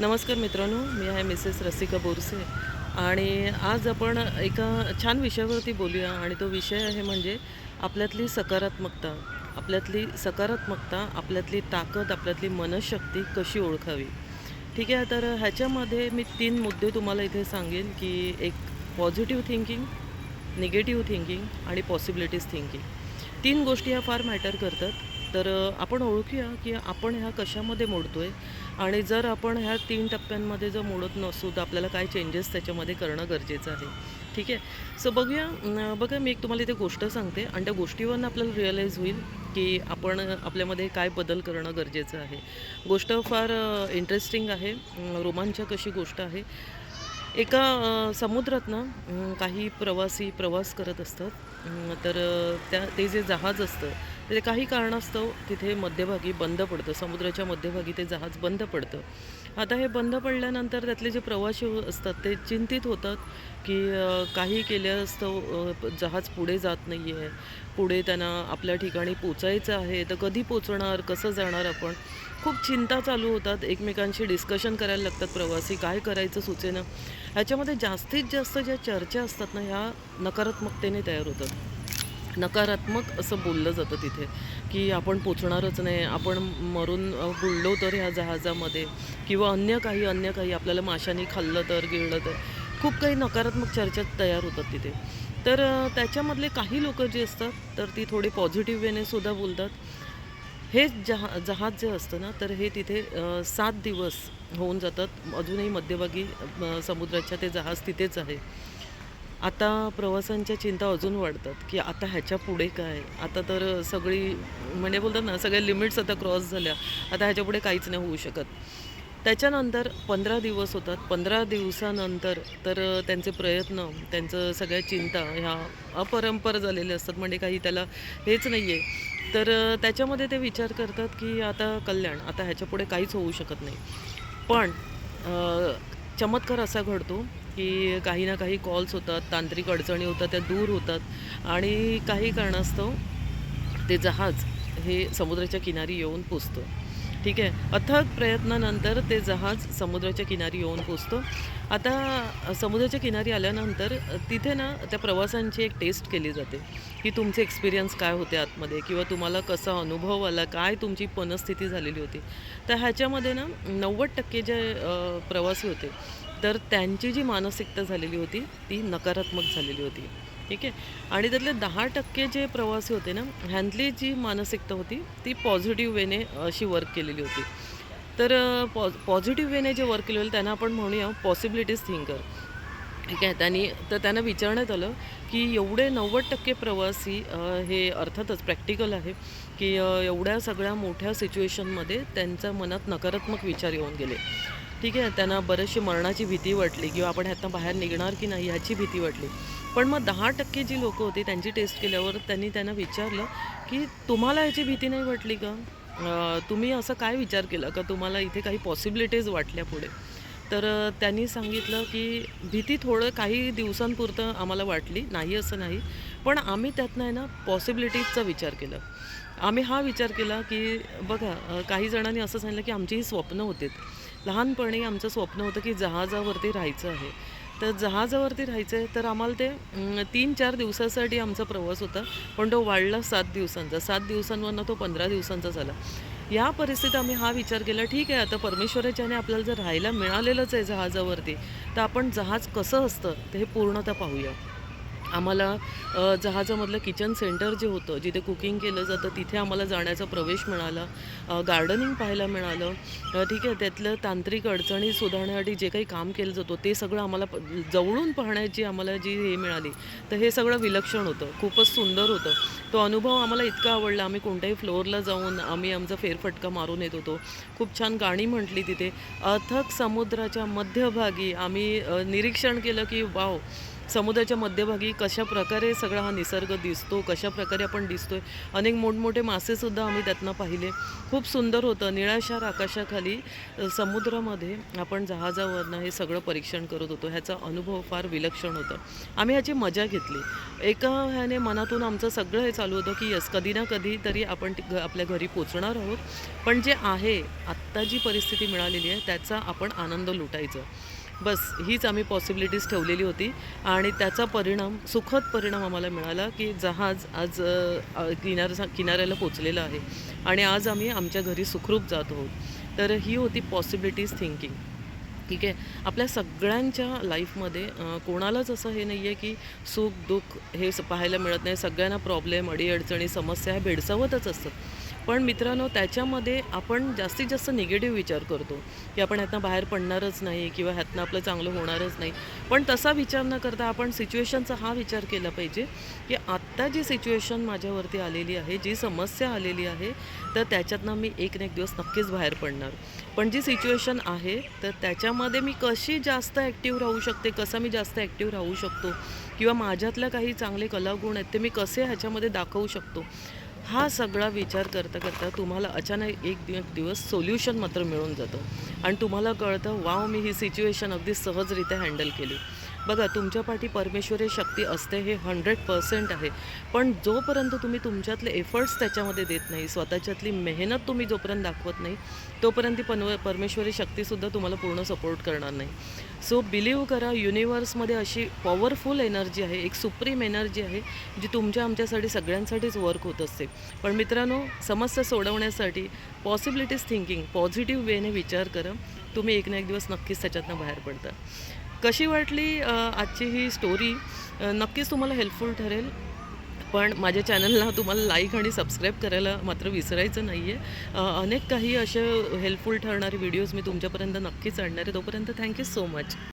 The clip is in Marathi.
नमस्कार मित्रांनो मी आहे मिसेस रसिका बोरसे आणि आज आपण एका छान विषयावरती बोलूया आणि तो विषय आहे म्हणजे आपल्यातली सकारात्मकता. आपल्यातली सकारात्मकता आपल्यातली ताकद आपल्यातली मनशक्ती कशी ओळखावी? ठीक आहे तर ह्याच्यामध्ये मी तीन मुद्दे तुम्हाला इथे सांगेन की एक पॉझिटिव्ह थिंकिंग निगेटिव्ह थिंकिंग आणि पॉसिबिलिटीज थिंकिंग तीन गोष्टी ह्या फार मॅटर करतात. तर आपण ओळखूया की आपण ह्या कशामध्ये मोडतो आहे आणि जर आपण ह्या तीन टप्प्यांमध्ये जर मोडत नसू तर आपल्याला काय चेंजेस त्याच्यामध्ये करणं गरजेचं आहे. ठीक आहे? सो बघूया बघा मी एक तुम्हाला इथे गोष्ट सांगते. आणि त्या गोष्टीवरनं आपल्याला रिअलाईज होईल की आपण आपल्यामध्ये काय बदल करणं गरजेचं आहे. गोष्ट फार इंटरेस्टिंग आहे. रोमांचक अशी गोष्ट आहे. एका समुद्रातनं काही प्रवासी प्रवास करत असतात. तर त्या ते जे जहाज असतं ते काही कारणास्तव तिथे मध्यभागी बंद पडतं. समुद्राच्या मध्यभागी ते जहाज बंद पडतं. आता हे बंद पडल्यानंतर त्यातले जे प्रवासी हो असतात ते चिंतित होतात की काही केल्यास्तव जहाज पुढे जात नाही आहे पुढे त्यांना आपल्या ठिकाणी पोचायचं आहे. तर कधी पोचणार? कसं जाणार आपण? खूप चिंता चालू होतात. एकमेकांशी डिस्कशन करायला लागतात प्रवासी. काय करायचं सुचेनं? ह्याच्यामध्ये जास्तीत जास्त ज्या चर्चा असतात ना ह्या नकारात्मकतेने तयार होतात. नकारात्मक असं बोललं जातं तिथे की आपण पोचणारच नाही आपण मरून बुडलो तर ह्या जहाजामध्ये किंवा अन्य काही अन्य काही आपल्याला माशाने खाल्लं तर गिळलं तर खूप काही नकारात्मक चर्चा तयार होतात तिथे. तर त्याच्यामधले काही लोक जे असतात तर ती थोडी पॉझिटिव्ह वेने सुद्धा बोलतात. हे जहा जहाज जे असतं ना तर हे तिथे सात दिवस होऊन जातात. अजूनही मध्यभागी समुद्राच्या ते जहाज तिथेच आहे. आता प्रवासांच्या चिंता अजून वाढतात की आता ह्याच्या पुढे काय? आता तर सगळी म्हणजे बोलतात ना सगळ्या लिमिट्स आता क्रॉस झाल्या. आता ह्याच्या पुढे काहीच नाही होऊ शकत. त्याच्यानंतर पंधरा दिवस होतात. पंधरा दिवसानंतर तर त्यांचे प्रयत्न त्यांचं सगळ्या चिंता ह्या अपरंपर झालेल्या असतात. म्हणजे काही त्याला हेच नाही आहे तर त्याच्यामध्ये ते विचार करतात की आता कल्याण आता ह्याच्यापुढे काहीच होऊ शकत नाही. पण चमत्कार असा घडतो की काही ना काही कॉल्स होतात तांत्रिक अडचणी होतात त्या दूर होतात. आणि काही कारणास्तव ते जहाज हे समुद्राच्या किनारी येऊन पोचतं. ठीक आहे? अथक प्रयत्नानंतर ते जहाज समुद्राच्या किनारी येऊन पोचतो. आता समुद्राच्या किनारी आल्यानंतर तिथे ना त्या प्रवासांची एक टेस्ट केली जाते की तुमचे एक्सपिरियन्स काय होते आतमध्ये किंवा तुम्हाला कसा अनुभव आला काय तुमची पनस्थिती झालेली होती. तर ह्याच्यामध्ये ना नव्वद टक्के जे प्रवासी होते तर त्यांची जी मानसिकता झालेली होती ती नकारात्मक झालेली होती. ठीक आहे? आणि त्यातले दहा टक्के जे प्रवासी होते ना ह्यांतली जी मानसिकता होती ती पॉझिटिव्ह वेने अशी वर्क केलेली होती. तर पॉ पॉझिटिव्ह वेने जे वर्क केलेलं त्यांना आपण म्हणूया पॉसिबिलिटीज थिंकर ठीक आहे? त्यांनी तर त्यांना विचारण्यात आलं की एवढे नव्वद टक्के प्रवासी हे अर्थातच प्रॅक्टिकल आहे की एवढ्या सगळ्या मोठ्या सिच्युएशनमध्ये त्यांच्या मनात नकारात्मक विचार येऊन गेले. ठीक आहे त्यांना बरेचशी मरणाची भीती वाटली किंवा आपण ह्यातनं बाहेर निघणार की नाही ह्याची भीती वाटली. पण मग दहा टक्के जी लोकं होती त्यांची टेस्ट केल्यावर त्यांनी त्यांना विचारलं की तुम्हाला ह्याची भीती नाही वाटली का? तुम्ही असं काय विचार केला का? तुम्हाला इथे काही पॉसिबिलिटीज वाटल्या पुढे. तर त्यांनी सांगितलं की भीती थोडं काही दिवसांपुरतं आम्हाला वाटली नाही असं नाही. पण आम्ही त्यातनं आहे ना पॉसिबिलिटीजचा विचार केला. आम्ही हा विचार केला की बघा काही जणांनी असं सांगितलं की आमची ही स्वप्न होतीत. लहानपणी आमचं स्वप्न होतं की जहाजावरती राहायचं आहे. तर जहाजावरती राहायचं आहे तर आम्हाला ते तीन चार दिवसासाठी आमचा प्रवास होता. पण तो वाढला सात दिवसांचा. सात दिवसांवरनं तो पंधरा दिवसांचा झाला. या परिस्थितीत आम्ही हा विचार केला ठीक आहे आता परमेश्वराच्याने आपल्याला जर राहायला मिळालेलंच आहे जहाजावरती तर आपण जहाज कसं असतं ते हे पूर्णतः पाहूया. आम्हाला जहाजामधलं किचन सेंटर जे होतं जिथे कुकिंग केलं जातं तिथे आम्हाला जाण्याचा प्रवेश मिळाला. गार्डनिंग पाहायला मिळालं. ठीक आहे त्यातलं तांत्रिक अडचणी सुधारण्यासाठी जे काही काम केलं जातं ते सगळं आम्हाला जवळून पाहण्याची आम्हाला जी हे मिळाली तर हे सगळं विलक्षण होतं. खूपच सुंदर होतं. तो अनुभव आम्हाला इतका आवडला. आम्ही कोणत्याही फ्लोअरला जाऊन आम्ही आमचा फेरफटका मारून येत होतो. खूप छान गाणी म्हटली तिथे. अथक समुद्राच्या मध्यभागी आम्ही निरीक्षण केलं की वाव समुद्राच्या मध्यभागी कशा प्रकारे सगळा हा निसर्ग दिसतो कशा प्रकारे आपण दिसतोय अनेक मोठमोठे मासेसुद्धा आम्ही त्यातनं पाहिले. खूप सुंदर होतं. निळाशार आकाशाखाली समुद्रामध्ये आपण जहाजावरनं हे सगळं परीक्षण करत होतो. ह्याचा अनुभव फार विलक्षण होता. आम्ही ह्याची मजा घेतली. एका ह्याने मनातून आमचं सगळं हे चालू होतं की यस कधी ना कधी तरी आपण घ- आपल्या घरी पोचणार आहोत. पण जे आहे आत्ता जी परिस्थिती मिळालेली आहे त्याचा आपण आनंद लुटायचा. बस हीच आम्ही पॉसिबिलिटीज ठेवलेली होती. आणि त्याचा परिणाम सुखद परिणाम आम्हाला मिळाला की जहाज आज अ, किनार किनाऱ्याला पोचलेलं आहे. आणि आज आम्ही आमच्या घरी सुखरूप जात आहोत. तर ही होती पॉसिबिलिटीज थिंकिंग ठीक आहे? आपल्या सगळ्यांच्या लाईफमध्ये कोणालाच असं हे नाही आहे की सुख दुःख हे पाहायला मिळत नाही. सगळ्यांना प्रॉब्लेम अडीअडचणी समस्या ह्या भेडसावतच असतात. पण मित्रांनो त्याच्यामध्ये आपण जास्तीत जास्त निगेटिव्ह विचार करतो. की आपण ह्यातनं बाहेर पडणारच नाही किंवा ह्यातनं आपलं चांगलं होणारच नाही. पण तसा विचार न करता आपण सिच्युएशनचा हा विचार केला पाहिजे की आत्ता जी सिच्युएशन माझ्यावरती आलेली आहे जी समस्या आलेली आहे तर त्याच्यातनं मी एक ना एक दिवस नक्कीच बाहेर पडणार. पण जी सिच्युएशन आहे तर त्याच्यामध्ये मी कशी जास्त ॲक्टिव्ह राहू शकते कसं मी जास्त ॲक्टिव्ह राहू शकतो किंवा माझ्यातल्या काही चांगले कलागुण आहेत ते मी कसे ह्याच्यामध्ये दाखवू शकतो हा सगळा विचार करता करता तुम्हाला अचानक एक दिवस सोल्युशन मात्र मिळून जातं. आणि तुम्हाला कळतं वाव मी ही सिच्युएशन अगदी सहजरित्या हँडल केली. बघा तुमच्या पाठी परमेश्वरी शक्ती असते हे हंड्रेड पर्सेंट आहे. पण जोपर्यंत तुम्ही तुमच्यातले एफर्ट्स त्याच्यामध्ये देत नाही स्वतःच्यातली मेहनत तुम्ही जोपर्यंत दाखवत नाही तोपर्यंत ती पनव परमेश्वरी शक्तीसुद्धा तुम्हाला पूर्ण सपोर्ट करणार नाही. सो बिलीव्ह करा युनिवर्समध्ये अशी पॉवरफुल एनर्जी आहे एक सुप्रीम एनर्जी आहे जी तुमच्या आमच्यासाठी सगळ्यांसाठीच वर्क होत असते. पण मित्रांनो समस्या सोडवण्यासाठी पॉसिबिलिटीज थिंकिंग पॉझिटिव्ह वेने विचार करा. तुम्ही एक ना एक दिवस नक्कीच त्याच्यातनं बाहेर पडता. कशी वाटली आजची ही स्टोरी नक्कीच तुम्हाला हेल्पफुल ठरेल. पण माझ्या चॅनलला तुम्हाला लाईक आणि सबस्क्राईब करायला मात्र विसरायचं नाही आहे अनेक काही असे हेल्पफुल ठरणारे व्हिडिओज मी तुमच्यापर्यंत नक्कीच आणणार आहे. तोपर्यंत थँक्यू सो मच